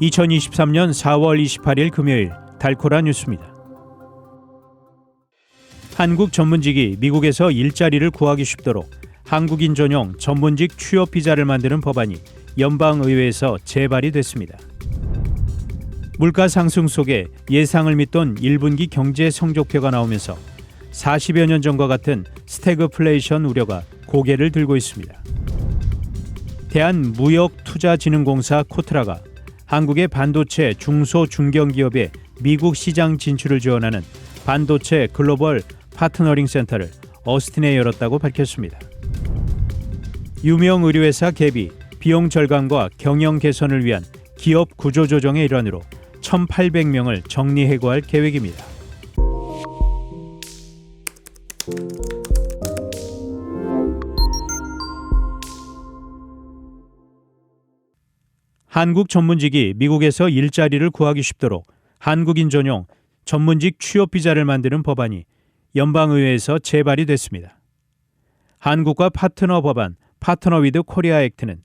2023년 4월 28일 금요일 달코라 뉴스입니다. 한국 전문직이 미국에서 일자리를 구하기 쉽도록 한국인 전용 전문직 취업 비자를 만드는 법안이 연방 의회에서 재발이 됐습니다. 물가 상승 속에 예상을 믿던 1분기 경제 성적표가 나오면서 40여 년 전과 같은 스태그플레이션 우려가 고개를 들고 있습니다. 대한무역투자진흥공사 코트라가 한국의 반도체 중소 중견기업의 미국 시장 진출을 지원하는 반도체 글로벌 파트너링 센터를 어스틴에 열었다고 밝혔습니다. 유명 의료회사 갭이 비용 절감과 경영 개선을 위한 기업 구조 조정의 일환으로 1,800명을 정리 해고할 계획입니다. 한국 전문직이 미국에서 일자리를 구하기 쉽도록 한국인 전용 전문직 취업 비자를 만드는 법안이 연방의회에서 재발이 됐습니다. 한국과 파트너 법안 파트너 위드 코리아 액트는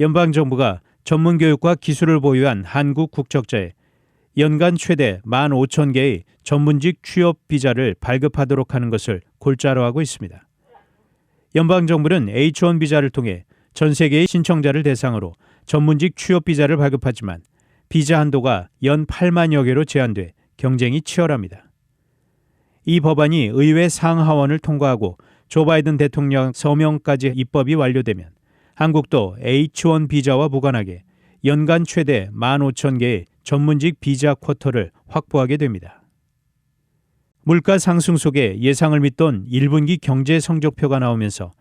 연방 정부가 전문 교육과 기술을 보유한 한국 국적자에 연간 최대 15,000개의 전문직 취업 비자를 발급하도록 하는 것을 골자로 하고 있습니다. 연방 정부는 H1 비자를 통해 전 세계의 신청자를 대상으로 전문직 취업 비자를 발급하지만 비자 한도가 연 8만여 개로 제한돼 경쟁이 치열합니다. 이 법안이 의회 상하원을 통과하고 조 바이든 대통령 서명까지 입법이 완료되면 한국도 H1 비자와 무관하게 연간 최대 15,000개의 전문직 비자 쿼터를 확보하게 됩니다. 물가 상승 속에 예상을 믿던 1분기 경제 성적표가 나오면서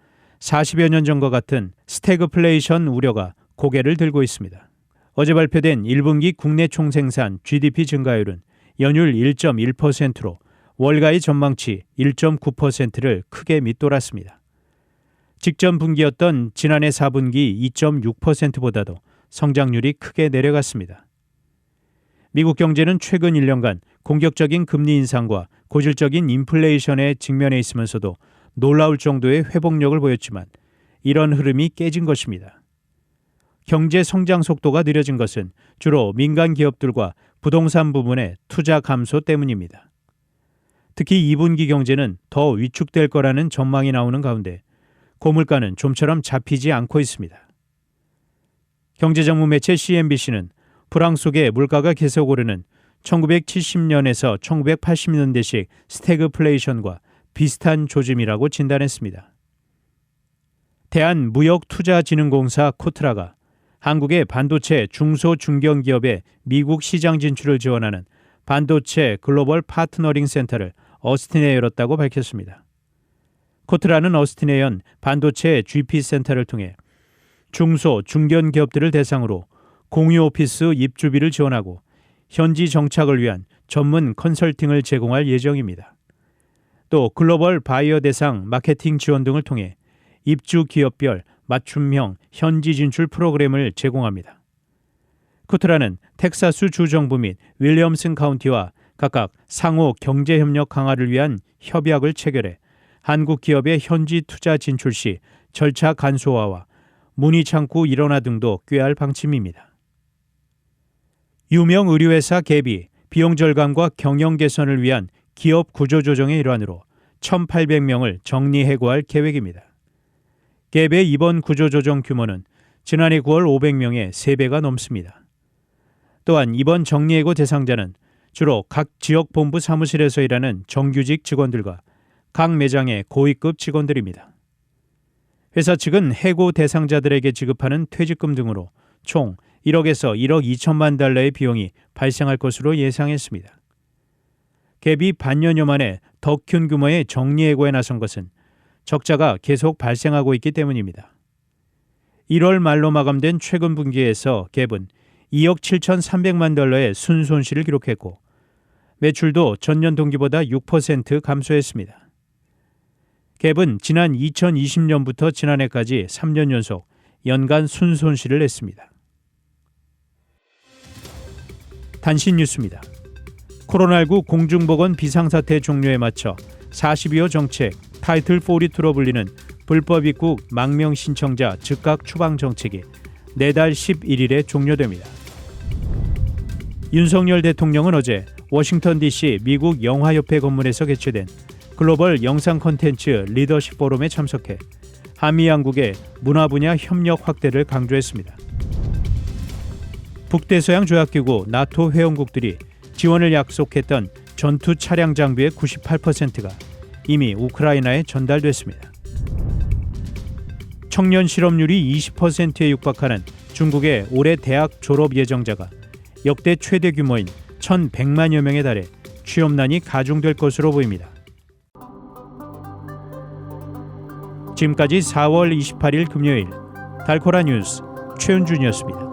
40여 년 전과 같은 스태그플레이션 우려가 고개를 들고 있습니다. 어제 발표된 1분기 국내 총생산 GDP 증가율은 연율 1.1%로 월가의 전망치 1.9%를 크게 밑돌았습니다. 직전 분기였던 지난해 4분기 2.6%보다도 성장률이 크게 내려갔습니다. 미국 경제는 최근 1년간 공격적인 금리 인상과 고질적인 인플레이션에 직면해 있으면서도 놀라울 정도의 회복력을 보였지만 이런 흐름이 깨진 것입니다. 경제 성장 속도가 느려진 것은 주로 민간 기업들과 부동산 부분의 투자 감소 때문입니다. 특히 2분기 경제는 더 위축될 거라는 전망이 나오는 가운데 고물가는 좀처럼 잡히지 않고 있습니다. 경제전문 매체 CNBC는 불황 속에 물가가 계속 오르는 1970년에서 1980년대식 스태그플레이션과 비슷한 조짐이라고 진단했습니다. 대한무역투자진흥공사 코트라가 한국의 반도체 중소 중견 기업의 미국 시장 진출을 지원하는 반도체 글로벌 파트너링 센터를 어스틴에 열었다고 밝혔습니다. 코트라는 어스틴에 연 반도체 GP 센터를 통해 중소 중견 기업들을 대상으로 공유 오피스 입주비를 지원하고 현지 정착을 위한 전문 컨설팅을 제공할 예정입니다. 또 글로벌 바이어 대상 마케팅 지원 등을 통해 입주 기업별 맞춤형 현지 진출 프로그램을 제공합니다. 쿠트라는 텍사스 주정부 및 윌리엄슨 카운티와 각각 상호 경제 협력 강화를 위한 협약을 체결해 한국 기업의 현지 투자 진출 시 절차 간소화와 문의 창구 일원화 등도 꾀할 방침입니다. 유명 의료회사 갭이 비용 절감과 경영 개선을 위한 기업 구조 조정의 일환으로 1,800명을 정리해고할 계획입니다. 갭의 이번 구조 조정 규모는 지난해 9월 500명의 3배가 넘습니다. 또한 이번 정리해고 대상자는 주로 각 지역 본부 사무실에서 일하는 정규직 직원들과 각 매장의 고위급 직원들입니다. 회사 측은 해고 대상자들에게 지급하는 퇴직금 등으로 총 1억에서 1억 2천만 달러의 비용이 발생할 것으로 예상했습니다. 갭이 반년여 만에 더 큰 규모의 정리해고에 나선 것은 적자가 계속 발생하고 있기 때문입니다. 1월 말로 마감된 최근 분기에서 갭은 2억 7,300만 달러의 순손실을 기록했고 매출도 전년 동기보다 6% 감소했습니다. 갭은 지난 2020년부터 지난해까지 3년 연속 연간 순손실을 냈습니다. 단신 뉴스입니다. 코로나19 공중보건 비상사태 종료에 맞춰 42호 정책 타이틀 42로 불리는 불법 입국 망명 신청자 즉각 추방 정책이 내달 11일에 종료됩니다. 윤석열 대통령은 어제 워싱턴 DC 미국 영화협회 건물에서 개최된 글로벌 영상 콘텐츠 리더십 포럼에 참석해 한미 양국의 문화 분야 협력 확대를 강조했습니다. 북대서양 조약기구 나토 회원국들이 지원을 약속했던 전투 차량 장비의 98%가 이미 우크라이나에 전달됐습니다. 청년 실업률이 20%에 육박하는 중국의 올해 대학 졸업 예정자가 역대 최대 규모인 1,100만여 명에 달해 취업난이 가중될 것으로 보입니다. 지금까지 4월 28일 금요일 달코라 뉴스 최은준이었습니다.